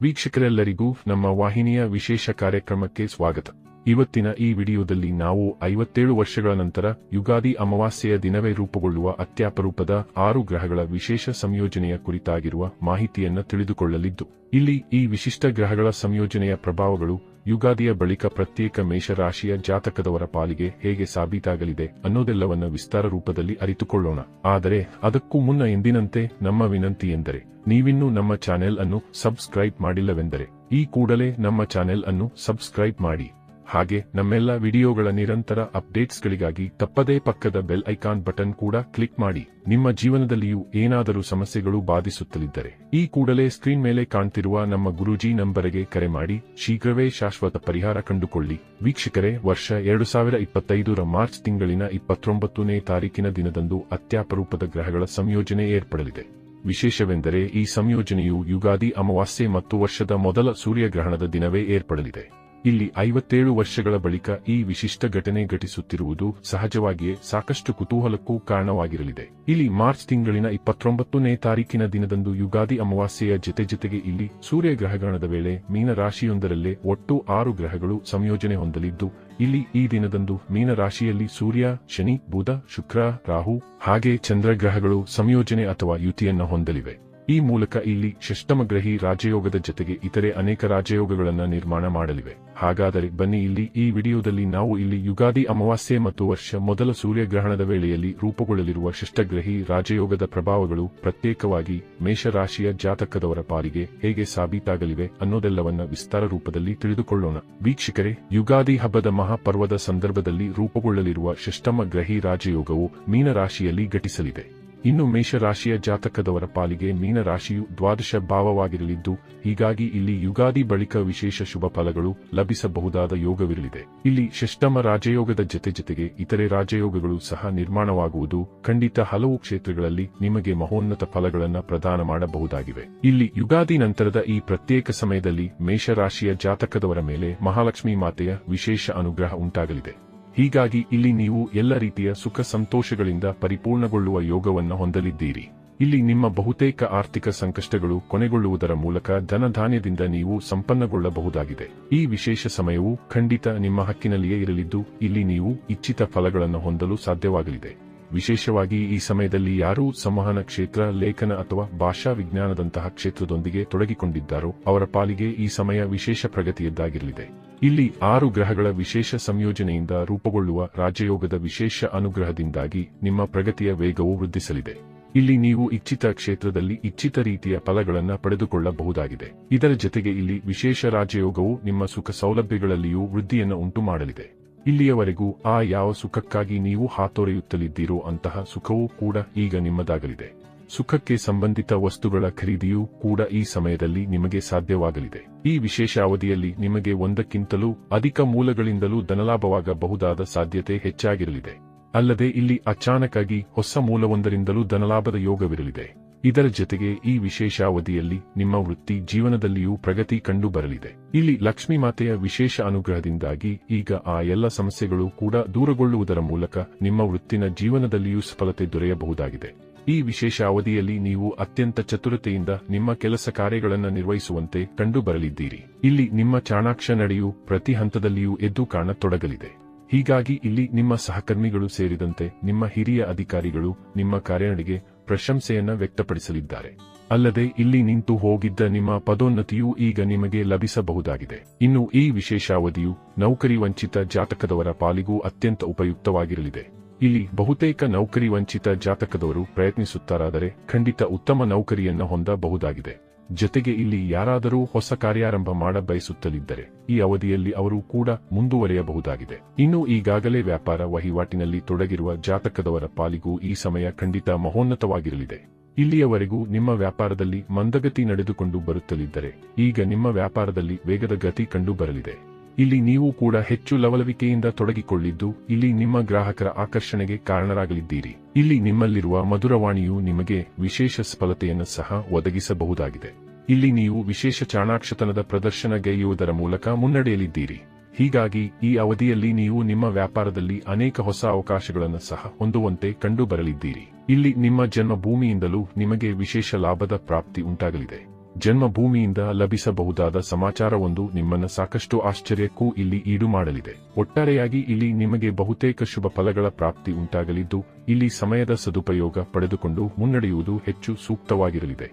ವೀಕ್ಷಕರೆಲ್ಲರಿಗೂ ನಮ್ಮ ವಾಹಿನಿಯ ವಿಶೇಷ ಕಾರ್ಯಕ್ರಮಕ್ಕೆ ಸ್ವಾಗತ. ಇವತ್ತಿನ ಈ ವಿಡಿಯೋದಲ್ಲಿ ನಾವು ಐವತ್ತೇಳು ವರ್ಷಗಳ ನಂತರ ಯುಗಾದಿ ಅಮಾವಾಸ್ಯೆಯ ದಿನವೇ ರೂಪುಗೊಳ್ಳುವ ಅತ್ಯಾಪರೂಪದ ಆರು ಗ್ರಹಗಳ ವಿಶೇಷ ಸಂಯೋಜನೆಯ ಕುರಿತಾಗಿರುವ ಮಾಹಿತಿಯನ್ನು ತಿಳಿದುಕೊಳ್ಳಲಿದ್ದು, ಇಲ್ಲಿ ಈ ವಿಶಿಷ್ಟ ಗ್ರಹಗಳ ಸಂಯೋಜನೆಯ ಪ್ರಭಾವಗಳು ಯುಗಾದಿಯ ಬಳಿಕ ಪ್ರತ್ಯೇಕ ಮೇಷರಾಶಿಯ ಜಾತಕದವರ ಪಾಲಿಗೆ ಹೇಗೆ ಸಾಬೀತಾಗಲಿದೆ ಅನ್ನೋದೆಲ್ಲವನ್ನ ವಿಸ್ತಾರ ರೂಪದಲ್ಲಿ ಅರಿತುಕೊಳ್ಳೋಣ. ಆದರೆ ಅದಕ್ಕೂ ಮುನ್ನ ಎಂದಿನಂತೆ ನಮ್ಮ ವಿನಂತಿ ಎಂದರೆ, ನೀವಿನ್ನೂ ನಮ್ಮ ಚಾನೆಲ್ ಅನ್ನು ಸಬ್ಸ್ಕ್ರೈಬ್ ಮಾಡಿಲ್ಲವೆಂದರೆ, ಈ ಕೂಡಲೇ ನಮ್ಮ ಚಾನೆಲ್ ಅನ್ನು ಸಬ್ಸ್ಕ್ರೈಬ್ ಮಾಡಿ. ಹಾಗೆ ನಮ್ಮೆಲ್ಲ ವಿಡಿಯೋಗಳ ನಿರಂತರ ಅಪ್ಡೇಟ್ಸ್ಗಳಿಗಾಗಿ ತಪ್ಪದೇ ಪಕ್ಕದ ಬೆಲ್ ಐಕಾನ್ ಬಟನ್ ಕೂಡ ಕ್ಲಿಕ್ ಮಾಡಿ. ನಿಮ್ಮ ಜೀವನದಲ್ಲಿಯೂ ಏನಾದರೂ ಸಮಸ್ಯೆಗಳು ಬಾಧಿಸುತ್ತಲಿದ್ದರೆ ಈ ಕೂಡಲೇ ಸ್ಕ್ರೀನ್ ಮೇಲೆ ಕಾಣ್ತಿರುವ ನಮ್ಮ ಗುರೂಜಿ ನಂಬರಿಗೆ ಕರೆ ಮಾಡಿ. ಶೀಘ್ರವೇ ಶಾಶ್ವತ ಪರಿಹಾರ ಕಂಡುಕೊಳ್ಳಿ. ವೀಕ್ಷಕರೇ, ವರ್ಷ ಎರಡು ಸಾವಿರ ಇಪ್ಪತ್ತೈದರ ಮಾರ್ಚ್ ತಿಂಗಳಿನ ಇಪ್ಪತ್ತೊಂಬತ್ತನೇ ತಾರೀಕಿನ ದಿನದಂದು ಅತ್ಯಾಪರೂಪದ ಗ್ರಹಗಳ ಸಂಯೋಜನೆ ಏರ್ಪಡಲಿದೆ. ವಿಶೇಷವೆಂದರೆ ಈ ಸಂಯೋಜನೆಯು ಯುಗಾದಿ ಅಮಾವಾಸ್ಯೆ ಮತ್ತು ವರ್ಷದ ಮೊದಲ ಸೂರ್ಯಗ್ರಹಣದ ದಿನವೇ ಏರ್ಪಡಲಿದೆ. ಇಲ್ಲಿ ಐವತ್ತೇಳು ವರ್ಷಗಳ ಬಳಿಕ ಈ ವಿಶಿಷ್ಟ ಘಟನೆ ಘಟಿಸುತ್ತಿರುವುದು ಸಹಜವಾಗಿಯೇ ಸಾಕಷ್ಟು ಕುತೂಹಲಕ್ಕೂ ಕಾರಣವಾಗಿರಲಿದೆ. ಇಲ್ಲಿ ಮಾರ್ಚ್ ತಿಂಗಳಿನ ಇಪ್ಪತ್ತೊಂಬತ್ತನೇ ತಾರೀಕಿನ ದಿನದಂದು ಯುಗಾದಿ ಅಮಾವಾಸ್ಯೆಯ ಜೊತೆ ಜೊತೆಗೆ ಇಲ್ಲಿ ಸೂರ್ಯಗ್ರಹಗಣದ ವೇಳೆ ಮೀನರಾಶಿಯೊಂದರಲ್ಲೇ ಒಟ್ಟು ಆರು ಗ್ರಹಗಳು ಸಂಯೋಜನೆ ಹೊಂದಲಿದ್ದು, ಇಲ್ಲಿ ಈ ದಿನದಂದು ಮೀನರಾಶಿಯಲ್ಲಿ ಸೂರ್ಯ, ಶನಿ, ಬುಧ, ಶುಕ್ರ, ರಾಹು ಹಾಗೆ ಚಂದ್ರಗ್ರಹಗಳು ಸಂಯೋಜನೆ ಅಥವಾ ಯುತಿಯನ್ನು ಹೊಂದಲಿವೆ. ಈ ಮೂಲಕ ಇಲ್ಲಿ ಷಷ್ಟಮಗ್ರಹಿ ರಾಜಯೋಗದ ಜೊತೆಗೆ ಇತರೆ ಅನೇಕ ರಾಜಯೋಗಗಳನ್ನು ನಿರ್ಮಾಣ ಮಾಡಲಿವೆ. ಹಾಗಾದರೆ ಬನ್ನಿ ಇಲ್ಲಿ ಈ ವಿಡಿಯೋದಲ್ಲಿ ನಾವು ಇಲ್ಲಿ ಯುಗಾದಿ ಅಮಾವಾಸ್ಯೆ ಮತ್ತು ವರ್ಷ ಮೊದಲ ಸೂರ್ಯಗ್ರಹಣದ ವೇಳೆಯಲ್ಲಿ ರೂಪುಗೊಳ್ಳಲಿರುವ ಷಷ್ಟಗ್ರಹಿ ರಾಜಯೋಗದ ಪ್ರಭಾವಗಳು ಪ್ರತ್ಯೇಕವಾಗಿ ಮೇಷರಾಶಿಯ ಜಾತಕದವರ ಪಾಲಿಗೆ ಹೇಗೆ ಸಾಬೀತಾಗಲಿವೆ ಅನ್ನೋದೆಲ್ಲವನ್ನ ವಿಸ್ತಾರ ರೂಪದಲ್ಲಿ ತಿಳಿದುಕೊಳ್ಳೋಣ. ವೀಕ್ಷಕರೇ, ಯುಗಾದಿ ಹಬ್ಬದ ಮಹಾಪರ್ವದ ಸಂದರ್ಭದಲ್ಲಿ ರೂಪುಗೊಳ್ಳಲಿರುವ ಶಷ್ಟಮ ಗ್ರಹಿ ರಾಜಯೋಗವು ಮೀನರಾಶಿಯಲ್ಲಿ ಘಟಿಸಲಿದೆ. ಇನ್ನು ಮೇಷರಾಶಿಯ ಜಾತಕದವರ ಪಾಲಿಗೆ ಮೀನರಾಶಿಯು ದ್ವಾದಶ ಭಾವವಾಗಿರಲಿದ್ದು, ಹೀಗಾಗಿ ಇಲ್ಲಿ ಯುಗಾದಿ ಬಳಿಕ ವಿಶೇಷ ಶುಭ ಫಲಗಳು ಲಭಿಸಬಹುದಾದ ಯೋಗವಿರಲಿದೆ. ಇಲ್ಲಿ ಷಷ್ಟಮ ರಾಜಯೋಗದ ಜತೆ ಜತೆಗೆ ಇತರೆ ರಾಜಯೋಗಗಳು ಸಹ ನಿರ್ಮಾಣವಾಗುವುದು ಖಂಡಿತ ಹಲವು ಕ್ಷೇತ್ರಗಳಲ್ಲಿ ನಿಮಗೆ ಮಹೋನ್ನತ ಫಲಗಳನ್ನು ಪ್ರದಾನ ಮಾಡಬಹುದಾಗಿವೆ. ಇಲ್ಲಿ ಯುಗಾದಿ ನಂತರದ ಈ ಪ್ರತ್ಯೇಕ ಸಮಯದಲ್ಲಿ ಮೇಷರಾಶಿಯ ಜಾತಕದವರ ಮೇಲೆ ಮಹಾಲಕ್ಷ್ಮಿ ಮಾತೆಯ ವಿಶೇಷ ಅನುಗ್ರಹ ಉಂಟಾಗಲಿದೆ. ಹೀಗಾಗಿ ಇಲ್ಲಿ ನೀವು ಎಲ್ಲ ರೀತಿಯ ಸುಖ ಸಂತೋಷಗಳಿಂದ ಪರಿಪೂರ್ಣಗೊಳ್ಳುವ ಯೋಗವನ್ನು ಹೊಂದಲಿದ್ದೀರಿ. ಇಲ್ಲಿ ನಿಮ್ಮ ಬಹುತೇಕ ಆರ್ಥಿಕ ಸಂಕಷ್ಟಗಳು ಕೊನೆಗೊಳ್ಳುವುದರ ಮೂಲಕ ಧನಧಾನ್ಯದಿಂದ ನೀವು ಸಂಪನ್ನಗೊಳ್ಳಬಹುದಾಗಿದೆ. ಈ ವಿಶೇಷ ಸಮಯವು ಖಂಡಿತ ನಿಮ್ಮ ಹಕ್ಕಿನಲ್ಲಿಯೇ ಇರಲಿದ್ದು, ಇಲ್ಲಿ ನೀವು ಇಚ್ಛಿತ ಫಲಗಳನ್ನು ಹೊಂದಲು ಸಾಧ್ಯವಾಗಲಿದೆ. ವಿಶೇಷವಾಗಿ ಈ ಸಮಯದಲ್ಲಿ ಯಾರೂ ಸಂವಹನ ಕ್ಷೇತ್ರ, ಲೇಖನ ಅಥವಾ ಭಾಷಾ ವಿಜ್ಞಾನದಂತಹ ಕ್ಷೇತ್ರದೊಂದಿಗೆ ತೊಡಗಿಕೊಂಡಿದ್ದಾರೋ ಅವರ ಪಾಲಿಗೆ ಈ ಸಮಯ ವಿಶೇಷ ಪ್ರಗತಿಯದ್ದಾಗಿರಲಿದೆ. ಇಲ್ಲಿ ಆರು ಗ್ರಹಗಳ ವಿಶೇಷ ಸಂಯೋಜನೆಯಿಂದ ರೂಪುಗೊಳ್ಳುವ ರಾಜಯೋಗದ ವಿಶೇಷ ಅನುಗ್ರಹದಿಂದಾಗಿ ನಿಮ್ಮ ಪ್ರಗತಿಯ ವೇಗವು ವೃದ್ಧಿಸಲಿದೆ. ಇಲ್ಲಿ ನೀವು ಇಚ್ಛಿತ ಕ್ಷೇತ್ರದಲ್ಲಿ ಇಚ್ಛಿತ ರೀತಿಯ ಫಲಗಳನ್ನು ಪಡೆದುಕೊಳ್ಳಬಹುದಾಗಿದೆ. ಇದರ ಜೊತೆಗೆ ಇಲ್ಲಿ ವಿಶೇಷ ರಾಜಯೋಗವು ನಿಮ್ಮ ಸುಖ ಸೌಲಭ್ಯಗಳಲ್ಲಿಯೂ ವೃದ್ಧಿಯನ್ನು ಉಂಟು ಮಾಡಲಿದೆ ಇಲ್ಲಿಯವರೆಗೂ ಆ ಯಾವ ಸುಖಕ್ಕಾಗಿ ನೀವು ಹಾತೊರೆಯುತ್ತಲಿದ್ದೀರೋ ಅಂತಹ ಸುಖವೂ ಕೂಡ ಈಗ ನಿಮ್ಮದಾಗಲಿದೆ. ಸುಖಕ್ಕೆ ಸಂಬಂಧಿತ ವಸ್ತುಗಳ ಖರೀದಿಯೂ ಕೂಡ ಈ ಸಮಯದಲ್ಲಿ ನಿಮಗೆ ಸಾಧ್ಯವಾಗಲಿದೆ. ಈ ವಿಶೇಷ ಅವಧಿಯಲ್ಲಿ ನಿಮಗೆ ಒಂದಕ್ಕಿಂತಲೂ ಅಧಿಕ ಮೂಲಗಳಿಂದಲೂ ಧನಲಾಭವಾಗಬಹುದಾದ ಸಾಧ್ಯತೆ ಹೆಚ್ಚಾಗಿರಲಿದೆ. ಅಲ್ಲದೆ ಇಲ್ಲಿ ಅಚಾನಕಾಗಿ ಹೊಸ ಮೂಲವೊಂದರಿಂದಲೂ ಧನಲಾಭದ ಯೋಗವಿರಲಿದೆ. ಇದರ ಜೊತೆಗೆ ಈ ವಿಶೇಷ ಅವಧಿಯಲ್ಲಿ ನಿಮ್ಮ ವೃತ್ತಿ ಜೀವನದಲ್ಲಿಯೂ ಪ್ರಗತಿ ಕಂಡು ಬರಲಿದೆ ಇಲ್ಲಿ ಲಕ್ಷ್ಮೀ ಮಾತೆಯ ವಿಶೇಷ ಅನುಗ್ರಹದಿಂದಾಗಿ ಈಗ ಆ ಎಲ್ಲ ಸಮಸ್ಯೆಗಳು ಕೂಡ ದೂರಗೊಳ್ಳುವುದರ ಮೂಲಕ ನಿಮ್ಮ ವೃತ್ತಿನ ಜೀವನದಲ್ಲಿಯೂ ಸಫಲತೆ ದೊರೆಯಬಹುದಾಗಿದೆ. ಈ ವಿಶೇಷ ಅವಧಿಯಲ್ಲಿ ನೀವು ಅತ್ಯಂತ ಚತುರತೆಯಿಂದ ನಿಮ್ಮ ಕೆಲಸ ಕಾರ್ಯಗಳನ್ನು ನಿರ್ವಹಿಸುವಂತೆ ಕಂಡುಬರಲಿದ್ದೀರಿ. ಇಲ್ಲಿ ನಿಮ್ಮ ಚಾಣಾಕ್ಷ ನಡೆಯು ಪ್ರತಿ ಹಂತದಲ್ಲಿಯೂ ಎದ್ದು ಕಾಣತೊಡಗಲಿದೆ. ಹೀಗಾಗಿ ಇಲ್ಲಿ ನಿಮ್ಮ ಸಹಕರ್ಮಿಗಳು ಸೇರಿದಂತೆ ನಿಮ್ಮ ಹಿರಿಯ ಅಧಿಕಾರಿಗಳು ನಿಮ್ಮ ಕಾರ್ಯನಡೆಗೆ ಪ್ರಶಂಸೆಯನ್ನ ವ್ಯಕ್ತಪಡಿಸಲಿದ್ದಾರೆ. ಅಲ್ಲದೆ ಇಲ್ಲಿ ನಿಂತು ಹೋಗಿದ್ದ ನಿಮ್ಮ ಪದೋನ್ನತಿಯೂ ಈಗ ನಿಮಗೆ ಲಭಿಸಬಹುದಾಗಿದೆ. ಇನ್ನು ಈ ವಿಶೇಷ ಅವಧಿಯು ನೌಕರಿ ವಂಚಿತ ಜಾತಕದವರ ಪಾಲಿಗೂ ಅತ್ಯಂತ ಉಪಯುಕ್ತವಾಗಿರಲಿದೆ. ಇಲ್ಲಿ ಬಹುತೇಕ ನೌಕರಿ ವಂಚಿತ ಜಾತಕದವರು ಪ್ರಯತ್ನಿಸುತ್ತಾರಾದರೆ ಖಂಡಿತ ಉತ್ತಮ ನೌಕರಿಯನ್ನು ಹೊಂದಬಹುದಾಗಿದೆ. ಜೊತೆಗೆ ಇಲ್ಲಿ ಯಾರಾದರೂ ಹೊಸ ಕಾರ್ಯಾರಂಭ ಮಾಡ ಬಯಸುತ್ತಲಿದ್ದರೆ ಈ ಅವಧಿಯಲ್ಲಿ ಅವರು ಕೂಡ ಮುಂದುವರಿಯಬಹುದಾಗಿದೆ. ಇನ್ನು ಈಗಾಗಲೇ ವ್ಯಾಪಾರ ವಹಿವಾಟಿನಲ್ಲಿ ತೊಡಗಿರುವ ಜಾತಕದವರ ಪಾಲಿಗೂ ಈ ಸಮಯ ಖಂಡಿತ ಮಹೋನ್ನತವಾಗಿರಲಿದೆ. ಇಲ್ಲಿಯವರೆಗೂ ನಿಮ್ಮ ವ್ಯಾಪಾರದಲ್ಲಿ ಮಂದಗತಿ ನಡೆದುಕೊಂಡು ಬರುತ್ತಲಿದ್ದರೆ ಈಗ ನಿಮ್ಮ ವ್ಯಾಪಾರದಲ್ಲಿ ವೇಗದ ಗತಿ ಕಂಡು ಬರಲಿದೆ ಇಲ್ಲಿ ನೀವು ಕೂಡ ಹೆಚ್ಚು ಲವಲವಿಕೆಯಿಂದ ತೊಡಗಿಕೊಳ್ಳಿದ್ದು, ಇಲ್ಲಿ ನಿಮ್ಮ ಗ್ರಾಹಕರ ಆಕರ್ಷಣೆಗೆ ಕಾರಣರಾಗಲಿದ್ದೀರಿ. ಇಲ್ಲಿ ನಿಮ್ಮಲ್ಲಿರುವ ಮಧುರವಾಣಿಯು ನಿಮಗೆ ವಿಶೇಷ ಸಫಲತೆಯನ್ನು ಸಹ ಒದಗಿಸಬಹುದಾಗಿದೆ. ಇಲ್ಲಿ ನೀವು ವಿಶೇಷ ಚಾಣಾಕ್ಷತನದ ಪ್ರದರ್ಶನಗೈಯುವುದರ ಮೂಲಕ ಮುನ್ನಡೆಯಲಿದ್ದೀರಿ. ಹೀಗಾಗಿ, ಈ ಅವಧಿಯಲ್ಲಿ ನೀವು ನಿಮ್ಮ ವ್ಯಾಪಾರದಲ್ಲಿ ಅನೇಕ ಹೊಸ ಅವಕಾಶಗಳನ್ನು ಸಹ ಹೊಂದುವಂತೆ ಕಂಡುಬರಲಿದ್ದೀರಿ. ಇಲ್ಲಿ ನಿಮ್ಮ ಜನ್ಮಭೂಮಿಯಿಂದಲೂ ನಿಮಗೆ ವಿಶೇಷ ಲಾಭದ ಪ್ರಾಪ್ತಿ ಉಂಟಾಗಲಿದೆ. ಜನ್ಮಭೂಮಿಯಿಂದ ಲಭಿಸಬಹುದಾದ ಸಮಾಚಾರವೊಂದು ನಿಮ್ಮನ್ನ ಸಾಕಷ್ಟು ಆಶ್ಚರ್ಯಕ್ಕೂ ಇಲ್ಲಿ ಈಡು ಮಾಡಲಿದೆ. ಒಟ್ಟಾರೆಯಾಗಿ ಇಲ್ಲಿ ನಿಮಗೆ ಬಹುತೇಕ ಶುಭ ಫಲಗಳ ಪ್ರಾಪ್ತಿ ಉಂಟಾಗಲಿದ್ದು, ಇಲ್ಲಿ ಸಮಯದ ಸದುಪಯೋಗ ಪಡೆದುಕೊಂಡು ಮುನ್ನಡೆಯುವುದು ಹೆಚ್ಚು ಸೂಕ್ತವಾಗಿರಲಿದೆ.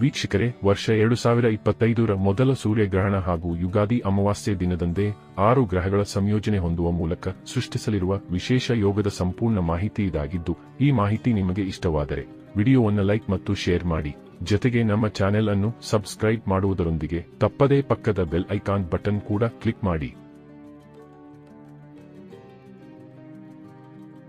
ವೀಕ್ಷಕರೇ, ವರ್ಷ ಎರಡು ಸಾವಿರ ಇಪ್ಪತ್ತೈದರ ಮೊದಲ ಸೂರ್ಯಗ್ರಹಣ ಹಾಗೂ ಯುಗಾದಿ ಅಮಾವಾಸ್ಯೆ ದಿನದಂದೇ ಆರು ಗ್ರಹಗಳ ಸಂಯೋಜನೆ ಹೊಂದುವ ಮೂಲಕ ಸೃಷ್ಟಿಸಲಿರುವ ವಿಶೇಷ ಯೋಗದ ಸಂಪೂರ್ಣ ಮಾಹಿತಿ ಇದಾಗಿದ್ದು, ಈ ಮಾಹಿತಿ ನಿಮಗೆ ಇಷ್ಟವಾದರೆ, ವಿಡಿಯೋವನ್ನು ಲೈಕ್ ಮತ್ತು ಶೇರ್ ಮಾಡಿ. ಜೊತೆಗೆ ನಮ್ಮ ಚಾನೆಲ್ ಅನ್ನು ಸಬ್ಸ್ಕ್ರೈಬ್ ಮಾಡುವುದರೊಂದಿಗೆ ತಪ್ಪದೇ ಪಕ್ಕದ ಬೆಲ್ ಐಕಾನ್ ಬಟನ್ ಕೂಡ ಕ್ಲಿಕ್ ಮಾಡಿ